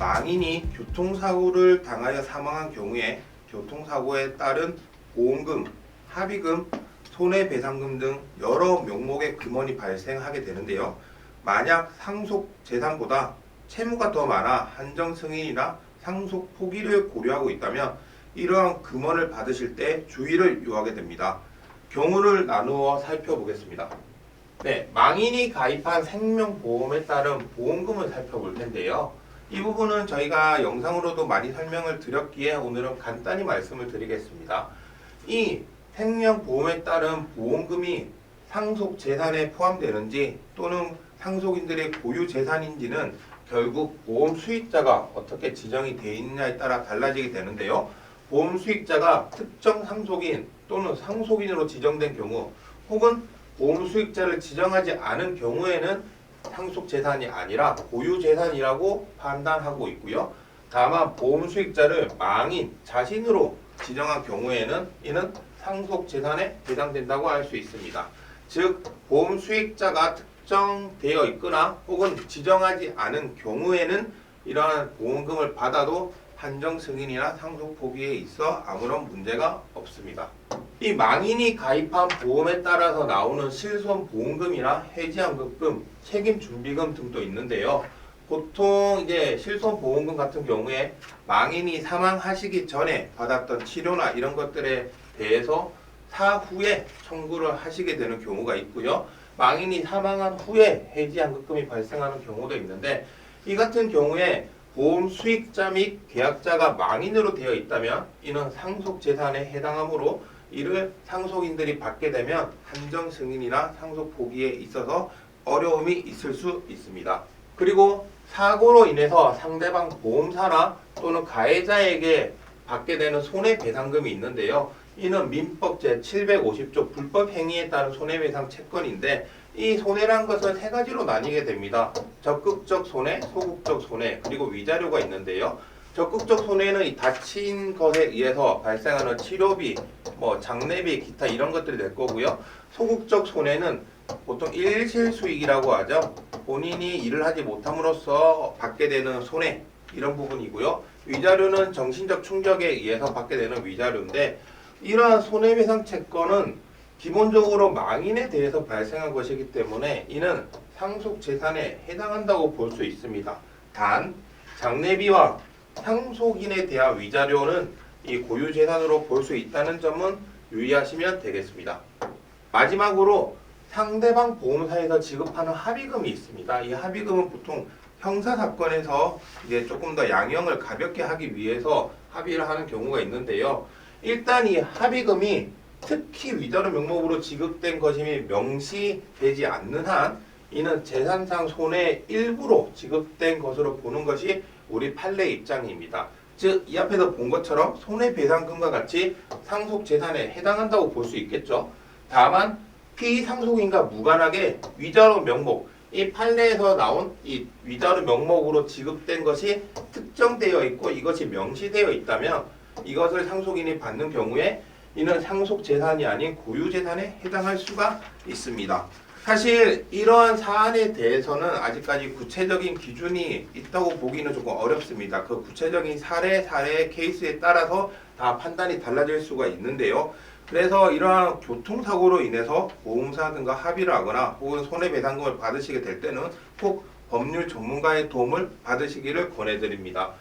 망인이 교통사고를 당하여 사망한 경우에 교통사고에 따른 보험금, 합의금, 손해배상금 등 여러 명목의 금원이 발생하게 되는데요. 만약 상속 재산보다 채무가 더 많아 한정 승인이나 상속 포기를 고려하고 있다면 이러한 금원을 받으실 때 주의를 요하게 됩니다. 경우를 나누어 살펴보겠습니다. 네, 망인이 가입한 생명보험에 따른 보험금을 살펴볼 텐데요. 이 부분은 저희가 영상으로도 많이 설명을 드렸기에 오늘은 간단히 말씀을 드리겠습니다. 이 생명보험에 따른 보험금이 상속 재산에 포함되는지 또는 상속인들의 고유 재산인지는 결국 보험 수익자가 어떻게 지정이 되어 있느냐에 따라 달라지게 되는데요. 보험 수익자가 특정 상속인 또는 상속인으로 지정된 경우 혹은 보험 수익자를 지정하지 않은 경우에는 상속 재산이 아니라 고유 재산이라고 판단하고 있고요. 다만 보험 수익자를 망인 자신으로 지정한 경우에는 이는 상속 재산에 해당된다고 할 수 있습니다. 즉 보험 수익자가 특정되어 있거나 혹은 지정하지 않은 경우에는 이러한 보험금을 받아도 한정 승인이나 상속 포기에 있어 아무런 문제가 없습니다. 이 망인이 가입한 보험에 따라서 나오는 실손 보험금이나 해지환급금, 책임 준비금 등도 있는데요. 보통 이제 실손 보험금 같은 경우에 망인이 사망하시기 전에 받았던 치료나 이런 것들에 대해서 사후에 청구를 하시게 되는 경우가 있고요. 망인이 사망한 후에 해지환급금이 발생하는 경우도 있는데 이 같은 경우에 보험 수익자 및 계약자가 망인으로 되어 있다면 이는 상속 재산에 해당하므로 이를 상속인들이 받게 되면 한정 승인이나 상속 포기에 있어서 어려움이 있을 수 있습니다. 그리고 사고로 인해서 상대방 보험사나 또는 가해자에게 받게 되는 손해배상금이 있는데요. 이는 민법 제750조 불법 행위에 따른 손해배상 채권인데 이 손해란 것은 세 가지로 나뉘게 됩니다. 적극적 손해, 소극적 손해, 그리고 위자료가 있는데요. 적극적 손해는 이 다친 것에 의해서 발생하는 치료비, 뭐 장례비, 기타 이런 것들이 될 거고요. 소극적 손해는 보통 일실 수익이라고 하죠. 본인이 일을 하지 못함으로써 받게 되는 손해 이런 부분이고요. 위자료는 정신적 충격에 의해서 받게 되는 위자료인데 이러한 손해배상 채권은 기본적으로 망인에 대해서 발생한 것이기 때문에 이는 상속 재산에 해당한다고 볼 수 있습니다. 단 장례비와 상속인에 대한 위자료는 이 고유 재산으로 볼 수 있다는 점은 유의하시면 되겠습니다. 마지막으로 상대방 보험사에서 지급하는 합의금이 있습니다. 이 합의금은 보통 형사 사건에서 이제 조금 더 양형을 가볍게 하기 위해서 합의를 하는 경우가 있는데요. 일단 이 합의금이 특히 위자료 명목으로 지급된 것임이 명시되지 않는 한 이는 재산상 손해 일부로 지급된 것으로 보는 것이 우리 판례 입장입니다. 즉 이 앞에서 본 것처럼 손해배상금과 같이 상속 재산에 해당한다고 볼 수 있겠죠. 다만 피상속인과 무관하게 위자료 명목 이 판례에서 나온 이 위자료 명목으로 지급된 것이 특정되어 있고 이것이 명시되어 있다면 이것을 상속인이 받는 경우에 이는 상속 재산이 아닌 고유 재산에 해당할 수가 있습니다. 사실 이러한 사안에 대해서는 아직까지 구체적인 기준이 있다고 보기는 조금 어렵습니다. 그 구체적인 사례 사례 케이스에 따라서 다 판단이 달라질 수가 있는데요. 그래서 이러한 교통사고로 인해서 보험사 등과 합의를 하거나 혹은 손해배상금을 받으시게 될 때는 꼭 법률 전문가의 도움을 받으시기를 권해드립니다.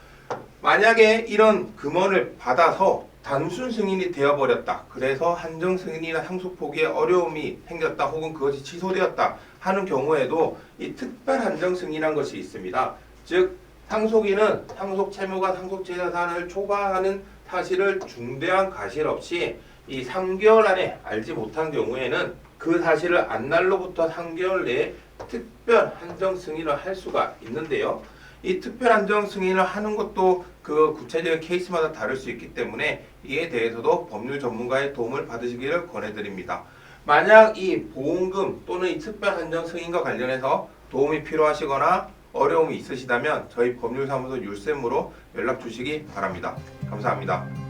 만약에 이런 금원을 받아서 단순 승인이 되어버렸다. 그래서 한정 승인이나 상속 포기에 어려움이 생겼다. 혹은 그것이 취소되었다. 하는 경우에도 이 특별 한정 승인이란 것이 있습니다. 즉 상속인은 상속 채무가 상속 재산을 초과하는 사실을 중대한 과실 없이 이 3개월 안에 알지 못한 경우에는 그 사실을 안 날로부터 3개월 내에 특별 한정 승인을 할 수가 있는데요. 이 특별 한정 승인을 하는 것도 그 구체적인 케이스마다 다를 수 있기 때문에 이에 대해서도 법률 전문가의 도움을 받으시기를 권해드립니다. 만약 이 보험금 또는 이 특별 한정 승인과 관련해서 도움이 필요하시거나 어려움이 있으시다면 저희 법률사무소 율쌤으로 연락 주시기 바랍니다. 감사합니다.